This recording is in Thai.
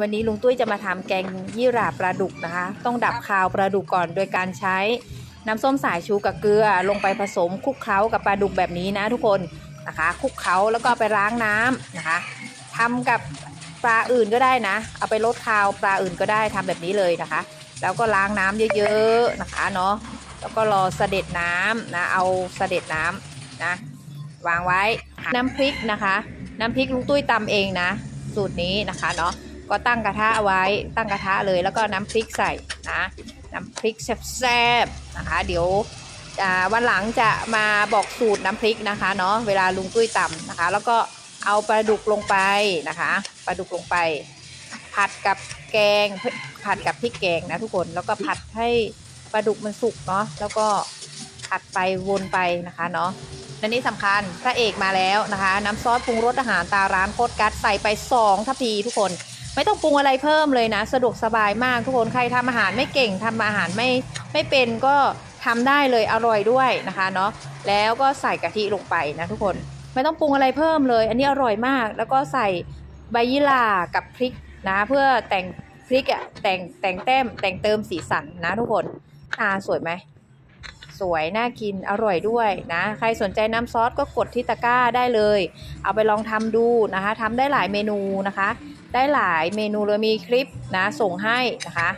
วันนี้ลุงตุ้ยจะมาทำแกงยี่หร่าปลาดุกนะคะ ต้องดับคาวปลาดุกก่อนโดยการใช้น้ำส้มสายชูกับเกลือลงไปผสมคลุกเคล้ากับปลาดุกแบบนี้นะทุกคนนะคะคลุกเคล้าแล้วก็ไปล้างน้ำนะคะทำกับปลาอื่นก็ได้นะ เอาไปลดคาวปลาอื่นก็ได้ทำแบบนี้เลยนะคะ แล้วก็ล้างน้ำเยอะๆนะคะเนาะแล้วก็รอเสด็จน้ำนะเอาเสด็จน้ำนะวางไว้น้ำพริกนะคะ น้ำพริกลุงตุ้ยตำเองนะ สูตรนี้นะคะเนาะ ก็ตั้งกระทะเอาไว้ตั้งกระทะเลยแล้วก็น้ำพริกใส่นะน้ำพริกแซ่บๆนะคะ เดี๋ยววันหลังจะมาบอกสูตรน้ำพริกนะคะเนาะเวลาลุงตุ้ยตำนะคะ แล้วก็เอาปลาดุกลงไปนะคะปลาดุกลงไป ผัดกับแกงผัดกับพริกแกงนะทุกคนแล้วก็ผัดให้ปลาดุกมันสุกเนาะแล้วก็ผัดไปวนไปนะคะเนาะและนี่สำคัญพระเอกมาแล้วนะคะ น้ำซอสปรุงรสอาหารตาร้านโคตรกัดใส่ไป2ทัพพีทุกคน ไม่ต้องปรุงอะไรเพิ่มเลยนะ สะดวกสบายมากทุกคนใครทำอาหารไม่เก่งทำอาหารไม่ไม่เป็นก็ทำได้เลยอร่อยด้วยนะคะเนาะแล้วก็ใส่กะทิลงไปนะทุกคนไม่ต้องปรุงอะไรเพิ่มเลย อันนี้อร่อยมาก แล้วก็ใส่ใบยี่หร่ากับพริกนะเพื่อแต่งพริกอะแต่งแต่งแต้มแต่งเติมสีสันนะทุกคนอ่าสวยไหม สวย น่ากิน อร่อยด้วยนะ ใครสนใจน้ำซอสก็กดที่ตะกร้าได้เลย เอาไปลองทำดูนะคะทำได้หลายเมนูนะคะ ได้หลายเมนูเลยมีคลิปนะส่งให้นะคะ